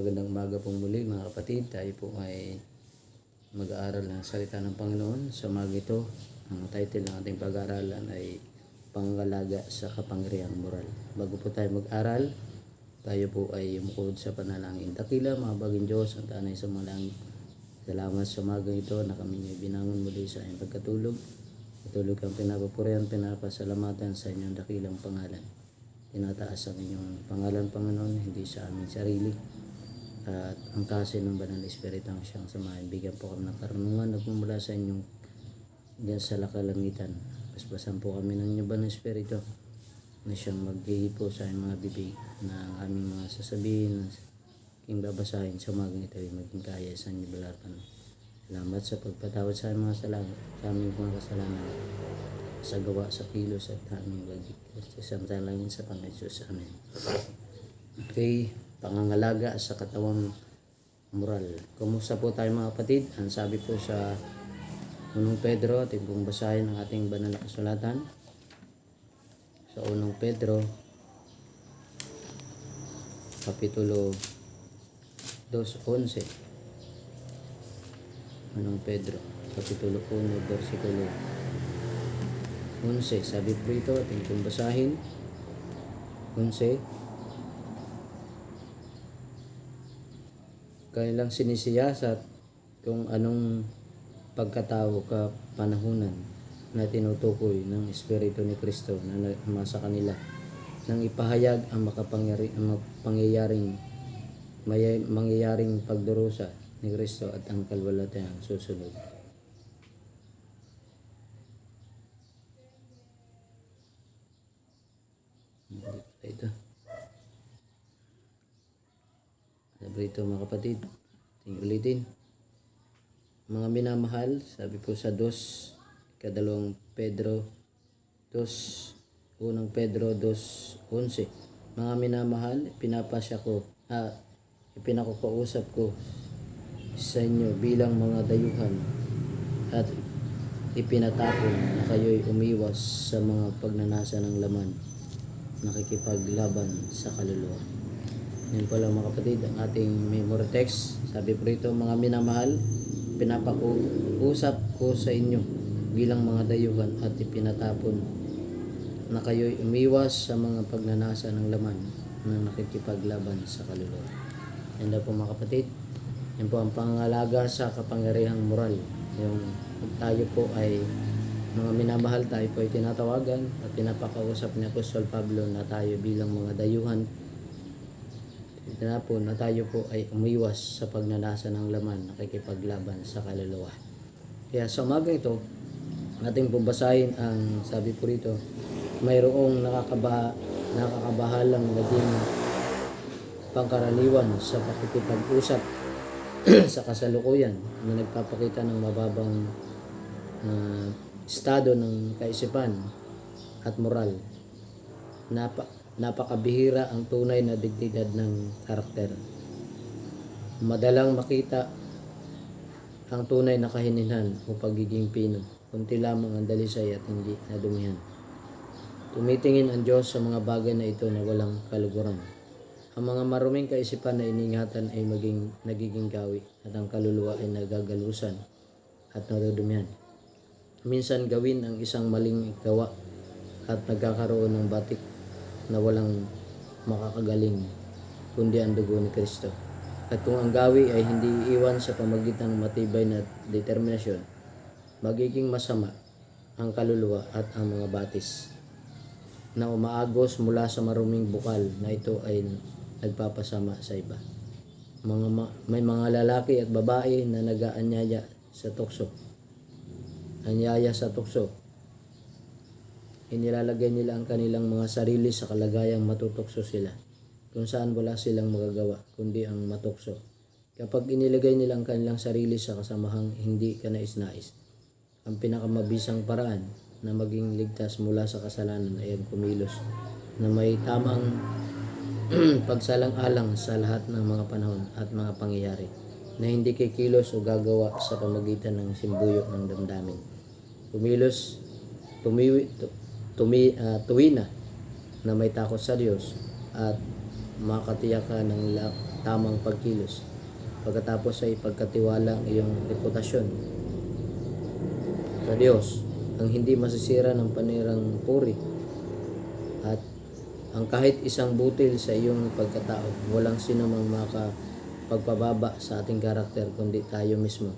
Magandang umaga pong muli mga kapatid. Tayo po ay mag-aaral ng salita ng Panginoon. Sa umaga ito, ang title ng ating pag-aaralan ay Pangalaga sa Kapangyarihang Moral. Bago po tayo mag-aral, tayo po ay yumukod sa panalangin. Dakila, mga baging Diyos, ang tanay sa mga. Salamat sa umaga ito na kami niyo binangon muli sa inyong pagkatulog. Patulog ang pinapapurihan, pinapasalamatan sa inyong dakilang pangalan. Tinataas ang inyong pangalan, Panginoon, hindi sa aming sarili. At ang kasi ng Banal na Espiritu ang siyang samahin. Bigyan po kami ng karunungan nagmumula sa inyong diyan sa lakalangitan. Basbasan po kami ng inyong Banal na Espiritu na siyang maghihipo sa aming mga bibig na ang aming mga sasabihin king babasahin sa ito ay maging kaya sa inyong balatan. Salamat sa pagpatawad sa aming mga salamat, sa aming mga kasalanan sa gawa, sa kilos at aming wagit. Sa samtalangin sa Panginoon. Amen. Okay, pangangalaga sa katawang moral. Kumusta po tayo mga kapatid? Ang sabi po sa unong Pedro, ating pong basahin ang ating banal na kasulatan. Sa unong Pedro, Kapitulo 2.11 Unong Pedro, Kapitulo 1, versikulo 11. Sabi po ito, ating pong basahin. 11. Kailang sinisiyasat kung anong pagkatao ka panahunan na tinutukoy ng Espiritu ni Kristo na nasa kanila nang ipahayag ang makapangyari, ang mapangyayaring may mangyayaring pagdurusa ni Kristo at ang kalwalatiang susunod. Ito. Sabi ito mga kapatid. Tingnan ulitin. Mga minamahal, sabi po sa dos, kadalawang Pedro, dos, unang Pedro, dos, unse. Mga minamahal, pinapasya ko, ah, ipinakukausap ko sa inyo bilang mga dayuhan at ipinatapon na kayo'y umiwas sa mga pagnanasa ng laman nakikipaglaban sa kaluluwa. Yan po lang mga kapatid, ang ating memory text. Sabi po rito, mga minamahal, pinapakusap ko sa inyo bilang mga dayuhan at ipinatapon na kayo'y umiwas sa mga pagnanasa ng laman na nakikipaglaban sa kaluluwa. Yan daw po mga kapatid. Yan po ang pangalaga sa kapangyarihang moral. Yung tayo po ay mga minamahal tayo po ay tinatawagan at pinapakausap ni Apostol Pablo na tayo bilang mga dayuhan tinapon na tayo po ay umiwas sa pagnanasa ng laman nakikipaglaban sa kaluluwa. Kaya sa umaga ito, ating pumbasahin ang sabi po rito, mayroong nakakaba, nakakabahalang naging pangkaraniwan sa pakikipag-usap sa kasalukuyan na nagpapakita ng mababang uh, estado ng kaisipan at moral. Napa, napakabihira ang tunay na dignidad ng karakter. Madalang makita ang tunay na kahininhan o pagiging pino, kunti lamang ang dalisay at hindi nadumihan. Tumitingin ang Diyos sa mga bagay na ito na walang kaluguran. Ang mga maruming kaisipan na iningatan ay maging nagiging gawi at ang kaluluwa ay nagagalusan at nadudumihan. Minsan gawin ang isang maling gawa at nagkakaroon ng batik na walang makakagaling kundi ang dugo ni Kristo. At kung ang gawi ay hindi iwan sa pamagitan ng matibay na determinasyon, magiging masama ang kaluluwa at ang mga batis na umaagos mula sa maruming bukal na ito ay nagpapasama sa iba. Mga ma- may mga lalaki at babae na nagaanyaya sa tukso. Anyaya sa tukso inilalagay nila ang kanilang mga sarili sa kalagayang matutokso sila, kung saan wala silang magagawa, kundi ang matukso. Kapag inilagay nila ang kanilang sarili sa kasamahang hindi kanais-nais, ang pinakamabisang paraan na maging ligtas mula sa kasalanan ay ang kumilos na may tamang pagsalang-alang sa lahat ng mga panahon at mga pangyayari na hindi kikilos o gagawa sa pamagitan ng simbuyok ng damdamin. Kumilos, tumiwi, tu- tumi, uh, tuwina na may takot sa Diyos at makatiyakan ng la- tamang pagkilos. Pagkatapos ay pagkatiwala ang iyong reputasyon sa Diyos ang hindi masisira ng panirang puri at ang kahit isang butil sa iyong pagkatao walang sinumang makapagpababa sa ating karakter kundi tayo mismo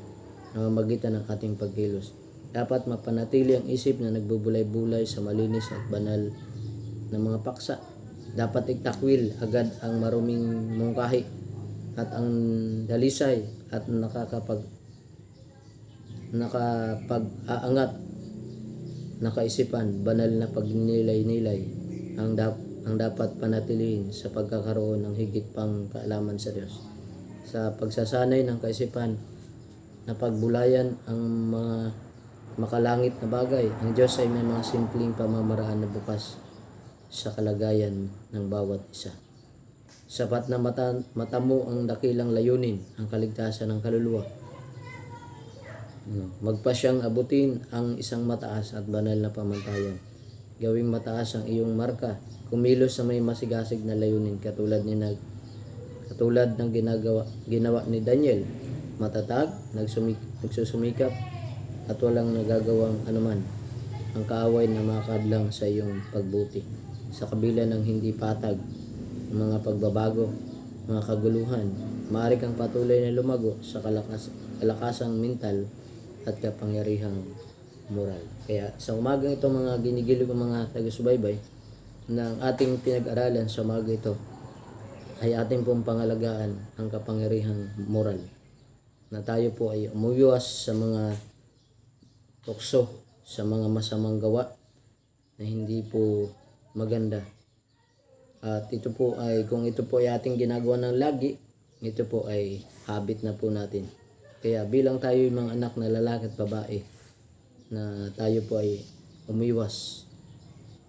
na mamagitan ng ating pagkilos. Dapat mapanatili ang isip na nagbubulay-bulay sa malinis at banal na mga paksa. Dapat iktakwil agad ang maruming mungkahi at ang dalisay at nakakapag nakapag-aangat nakaisipan banal na pagnilay-nilay ang dap ang dapat panatilihin sa pagkakaroon ng higit pang kaalaman sa Diyos. Sa pagsasanay ng kaisipan na pagbulayan ang mga makalangit na bagay, ang Diyos ay may mga simpleng pamamaraan na bukas sa kalagayan ng bawat isa. Sapat na mata, matamo ang dakilang layunin, ang kaligtasan ng kaluluwa. Ano, Magpa siyang abutin ang isang mataas at banal na pamantayan. Gawing mataas ang iyong marka. Kumilos sa may masigasig na layunin katulad ni nag katulad ng ginagawa ginawa ni Daniel. Matatag, nagsumik, nagsusumikap at walang nagagawang anuman ang kaaway na makadlang sa iyong pagbuti sa kabila ng hindi patag mga pagbabago, mga kaguluhan, maaari kang patuloy na lumago sa kalakas, kalakasang mental at kapangyarihang moral. Kaya sa umagang ito mga ginigilo ko mga taga-subaybay ng ating pinag-aralan sa umaga ito ay ating pong pangalagaan ang kapangyarihang moral na tayo po ay umuwiwas sa mga tukso, sa mga masamang gawa na hindi po maganda at ito po ay, kung ito po ay ating ginagawa ng lagi, ito po ay habit na po natin. Kaya bilang tayo yung mga anak na lalaki at babae, na tayo po ay umiwas